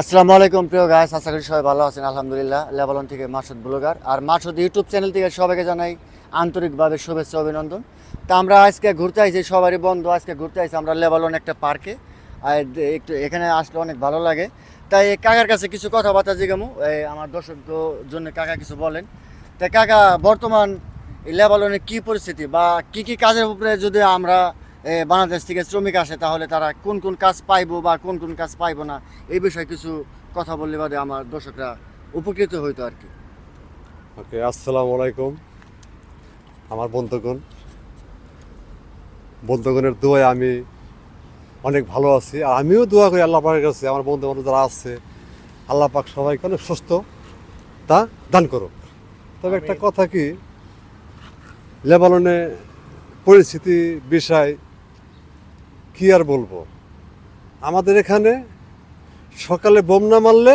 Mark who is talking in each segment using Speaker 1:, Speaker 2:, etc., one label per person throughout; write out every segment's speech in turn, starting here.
Speaker 1: আসসালামু আলাইকুম, প্রিয় গাইস আশা করি সবাই ভালো আছেন, আলহামদুলিল্লাহ। লেবালন থেকে মাসুদ ব্লগার আর মাসুদ ইউটিউব চ্যানেল থেকে সবাইকে জানাই আন্তরিকভাবে শুভেচ্ছা, অভিনন্দন। তা আমরা আজকে ঘুরতে আইছি, সবারই বন্ধু আজকে ঘুরতে আইছি আমরা লেবালন একটা পার্কে আর একটু এখানে আসলে অনেক ভালো লাগে। তাই কাকার কাছে কিছু কথাবার্তা জিগামু। এই আমার দর্শকদের জন্য কাকা কিছু বলেন। তাই কাকা, বর্তমান লেবালনের কি পরিস্থিতি বা কি কি কাজের উপরে যদি আমরা বাংলাদেশ থেকে শ্রমিক আসে তাহলে তারা কোন কোন কাজ পাইবো বা কোন কোন কাজ পাইবো না এই বিষয়ে কিছু কথা বললে বাদে আমার দর্শকরা উপকৃত হইতো আর কি।
Speaker 2: ওকে আসসালামু আলাইকুম। আমার বন্ধুগণ বন্ধুগণের দোয়ায় আমি অনেক ভালো আছি আর আমিও দোয়া করি আল্লাহ পাকের কাছে আমার বন্ধু বান্ধব যারা আছে আল্লাহ পাক সবাইকে অনেক সুস্থ তা দান করুক। তবে একটা কথা কি লেবাননে পরিস্থিতি বিষয় কি আর বলব? আমাদের এখানে সকালে বোম না মারলে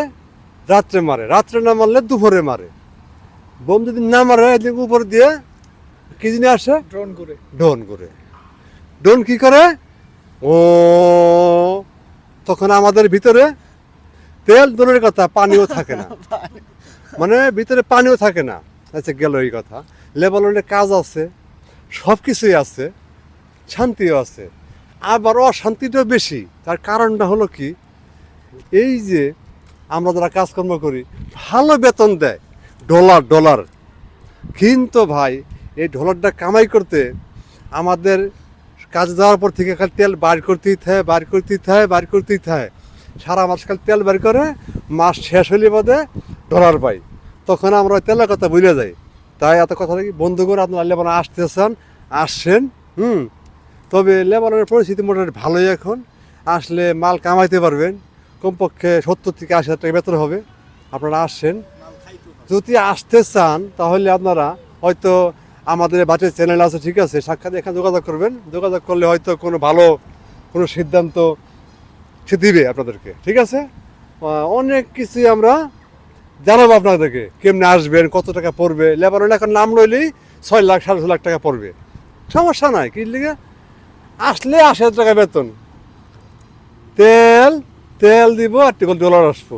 Speaker 2: রাত্রে মারে রাত্রে না মারলে দুপুরে মারে। বোম যদি না মারে এদিক উপর দিয়ে কি জিনিস আসে?
Speaker 3: ড্রোন করে
Speaker 2: ডোন করে ডোন কি করে? ও তখন আমাদের ভিতরে তেল দূরের কথা পানিও থাকে না। মানে ভিতরে পানিও থাকে না। আচ্ছা গেল এই কথা। লেবাননের কাজ আছে সব কিছুই আছে শান্তিও আছে। আবার অশান্তিটা বেশি। তার কারণটা হলো কি? এই যে আমরা যারা কাজকর্ম করি, ভালো বেতন দেয় ডলার ডলার। কিন্তু ভাই, এই ডলারটা কামাই করতে আমাদের কাজ দেওয়ার পর থেকে খালি তেল বার করতেই থাকে, বার করতেই থাকে, বার করতেই থাকে। সারা মাস খালি তেল বার করে, মাস শেষ হলে বাদে ডলার পাই। তখন আমরা তেলের কথা বুঝে যাই। তাই এত কথা বন্ধু করে আপনারা লেবানন আসতেছেন, আসছেন, হুম? তবে লেবাননের পরিস্থিতি মোটামুটি ভালোই এখন। আসলে মাল কামাইতে পারবেন, কমপক্ষে সত্তর থেকে আশি হাজার টাকা বেতন হবে। আপনারা আসছেন। যদি আসতে চান, তাহলে আপনারা হয়তো আমাদের বাটের চ্যানেল আছে, ঠিক আছে? সাক্ষাৎ এখানে যোগাযোগ করবেন। যোগাযোগ করলে হয়তো কোনো ভালো কোনো সিদ্ধান্ত সে দিবে আপনাদেরকে, ঠিক আছে? অনেক কিছুই আমরা জানাব আপনাদেরকে। কেমনে আসবেন, কত টাকা পড়বে? লেবানন এখন নাম রইলেই ছয় লাখ, সাড়ে ছয় লাখ টাকা পড়বে। সমস্যা নাই, কি লিগে? আসলে আশি হাজার টাকা বেতন। তেল তেল দিব আর টিকল ডলার আসব।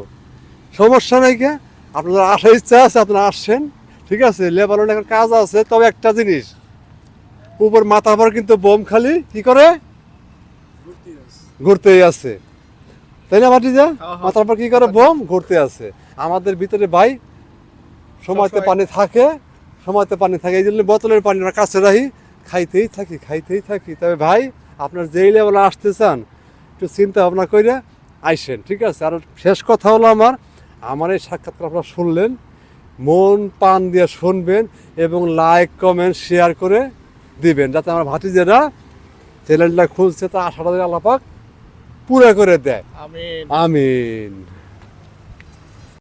Speaker 2: সমস্যা নাই কে? আপনাদের আসার ইচ্ছা আছে আপনারা আসছেন ঠিক আছে? লেবানন এখন কাজ আছে তবে একটা জিনিস উপর মাথা পর কিন্তু বোম খালি কি করে? ঘুরতেই আছে। তাই না ভাটিজা
Speaker 3: হ্যাঁ, হ্যাঁ।
Speaker 2: মাথার পর কি করে? বোম ঘুরতে আছে। আমাদের ভিতরে ভাই সময়তে পানি থাকে সময়তে পানি থাকে এই জন্য বোতলের পানি আমরা কাছে রাখি। খাইতেই থাকি খাইতেই থাকি। তবে ভাই আপনার যেই লেভেলে আসতে চান একটু চিন্তা ভাবনা করে আইসেন ঠিক আছে? আর শেষ কথা হলো আমার আমার এই সাক্ষাৎকার আপনারা শুনলেন মন পান দিয়ে শুনবেন এবং লাইক কমেন্ট শেয়ার করে দিবেন যাতে আমার ভাতিজেরা চ্যানেলটা খুলছে তা আশাটা আল্লাপাক পুরো করে দেয়।
Speaker 3: আমি
Speaker 2: আমিন।